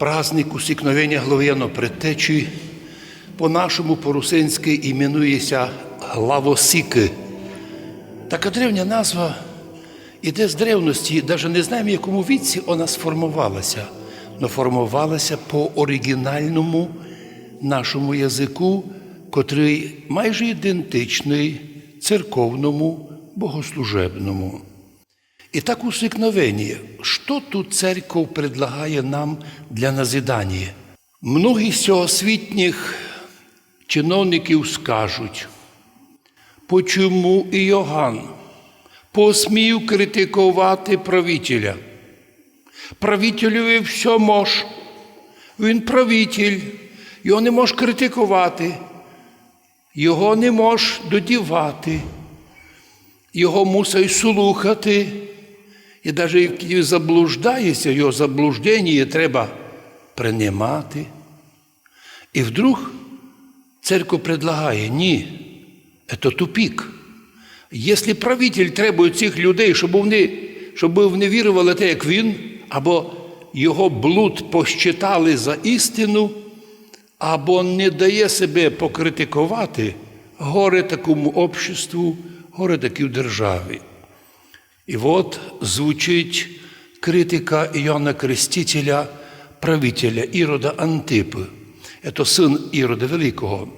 Праздник усікновення Глав'яно предтечі по-нашому по-русинськи іменується Главосіки. Така древня назва іде з древності, навіть не знаємо, в якому віці вона сформувалася, але формувалася по оригінальному нашому язику, котрий майже ідентичний церковному богослужебному. І так усикновение. Что тут церковь предлагає нам для назидання? Многі з освітніх чиновників скажуть, почому Іоганн посмів критикувати правителя? Правителеві все мож. Він правитель, його не мож критикувати, його не мож додівати, його мусить слухати. І навіть як заблуждається, його заблуждення треба приймати. І вдруг церковь предлагає, ні, це тупік. Якщо правитель требує цих людей, щоб вони, щоб вони вірували те, як він, або його блуд посчитали за істину, або не дає себе покритикувати, горе такому обществу, горе такій державі. І от звучить критика Іоанна Крестителя, правителя Ірода Антипи. Це син Ірода Великого,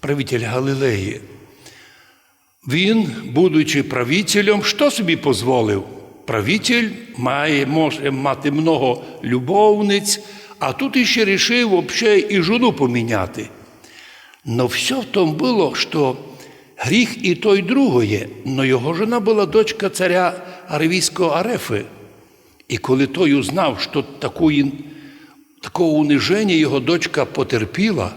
правителя Галилеї. Він, будучи правителем, що собі дозволив? Правитель має, може мати много любовниць, а тут іще рішив взагалі і жону поміняти. Но все в тому було, що Гріх і той другої, но його жона була дочка царя Аравійського Арефи. І коли той узнав, що такої, такого униження його дочка потерпіла,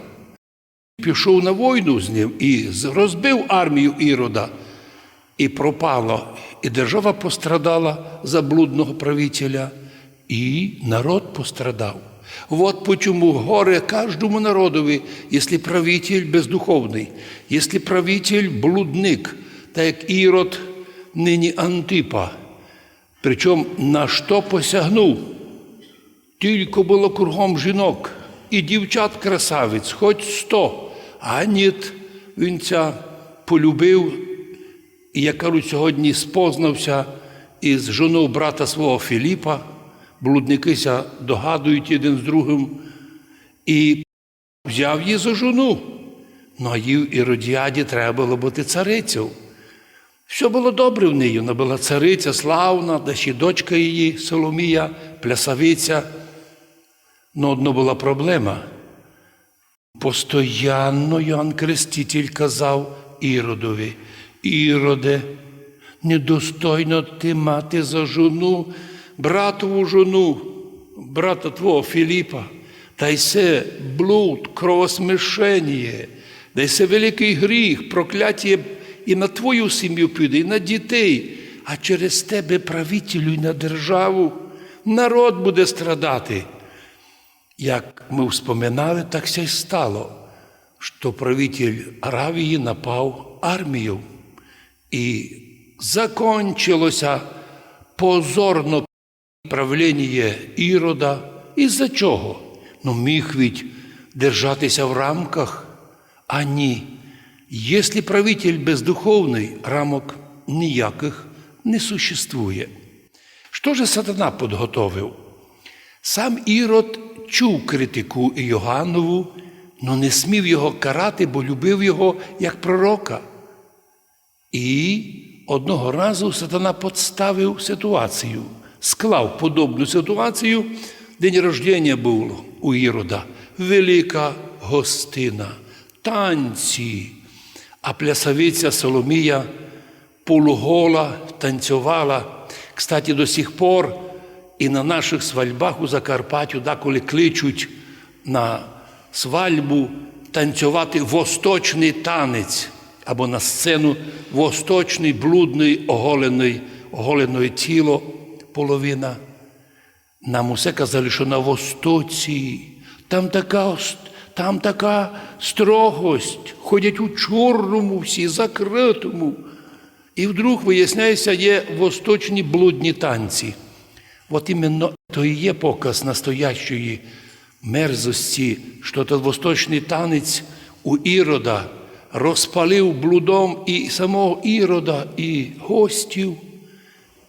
пішов на війну з ним і розбив армію Ірода, і пропало. І держава пострадала за блудного правителя, і народ пострадав. Вот почему горе каждому народові, если правитель бездуховний, если правитель блудник, так як Ірод нині Антипа. Причому на що посягнув? Тільки було кругом жінок і дівчат красавиць, хоч сто, а ні, він ця полюбив і, як кажуть, сьогодні спознався із жоною брата свого Філіпа блудникися догадують один з другим, і взяв її за жону. Ну а їй Іродіаді треба було бути царицею. Все було добре в неї, вона була цариця славна, да ще дочка її, Соломія, плясавиця. Но одна була проблема. Постоянно Йоанн Креститель казав Іродові, Іроде, недостойно ти мати за жону братову жону, брата твого Філіпа, та й се блуд, кровосмішення, да й се великий гріх, прокляття і на твою сім'ю піде, і на дітей, а через тебе правителю і на державу народ буде страдати. Як ми вспоминали, так все й стало, що правитель Аравії напав армію, і закончилося позорно правління Ірода. Із-за чого? Ну, міг ведь держатися в рамках, а ні. Якщо правитель бездуховний, рамок ніяких не существує. Що же сатана підготовив? Сам Ірод чув критику Йоганнову, але не смів його карати, бо любив його як пророка. І одного разу сатана підставив ситуацію склав подобну ситуацію. День рождення було у Ірода, велика гостина, танці, а плясавиця Соломія полугола танцювала. Кстати, до сих пор і на наших свальбах у Закарпаттю, деколи кличуть на свальбу танцювати восточний танець або на сцену восточний блудний оголений, оголене тіло половина. Нам усе казали, що на Востоці, там така там така строгость, ходять у чорному, всі закритому. І вдруг, виясняється, є восточні блудні танці. От іменно то і є показ настоящої мерзості, що то восточний танець у Ірода розпалив блудом і самого Ірода, і гостів,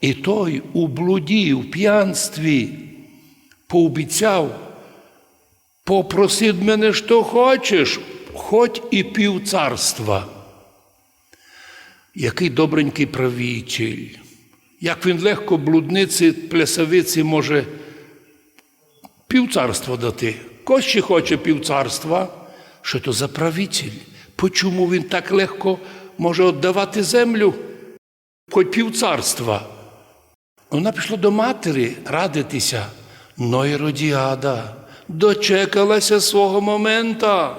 і той у блуді, в п'янстві пообіцяв, попроси мене, що хочеш, хоч і пів царства. Який добренький правитель, як він легко блудниці, плясавиці може півцарства дати. Кощі хоче півцарства, що то за правитель? Почому він так легко може віддавати землю, хоч півцарства? Вона пішла до матері радитися. Но Іродіада дочекалася свого момента.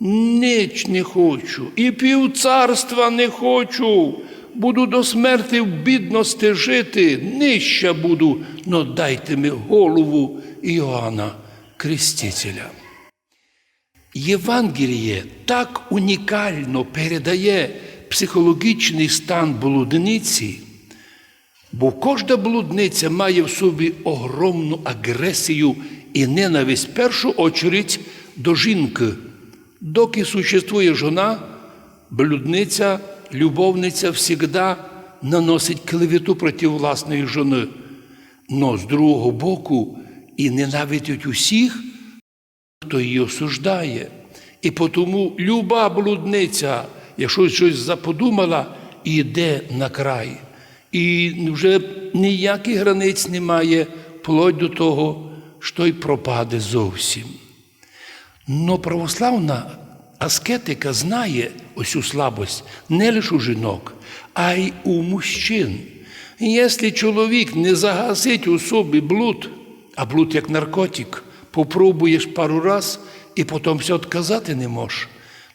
Ніч не хочу, і півцарства не хочу. Буду до смерти в бідності жити, нижча буду, но дайте ми голову Іоанна Крестителя. Євангеліє так унікально передає психологічний стан блудниці, бо кожна блудниця має в собі огромну агресію і ненависть в першу очередь до жінки. Доки существує жона, блудниця, любовниця завжди наносить клевету проти власної жони. Но з другого боку і ненавидять усіх, хто її осуждає. І тому люба блудниця, якщо щось заподумала, йде на край. І вже ніяких границь немає, вплоть до того, що й пропаде зовсім. Но православна аскетика знає ось слабость не лише у жінок, а й у мужчин. Якщо чоловік не загасить у собі блуд, а блуд як наркотик, попробуєш пару раз і потім все відказати не можеш.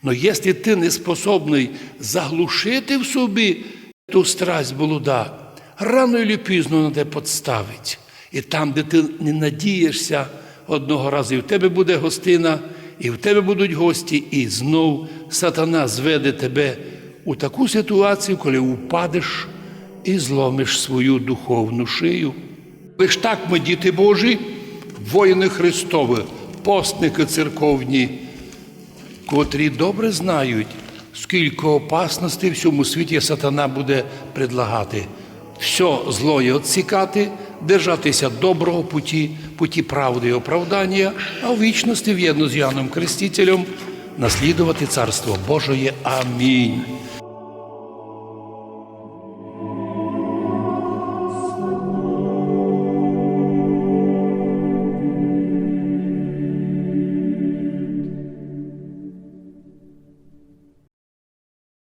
Но якщо ти не способний заглушити в собі ту страсть блуда, рано чи пізно на тебе підставить. І там, де ти не надієшся одного разу, і в тебе буде гостина, і в тебе будуть гості, і знов сатана зведе тебе у таку ситуацію, коли упадеш і зломиш свою духовну шию. Лиш так ми, діти Божі, воїни Христові, постники церковні, котрі добре знають, скільки опасностей в цьому світі сатана буде предлагати. Все злоє відсікати, держатися доброго путі, путі правди і оправдання, а в вічності в'єдно з Яном Крестителем наслідувати Царство Божоє. Амінь.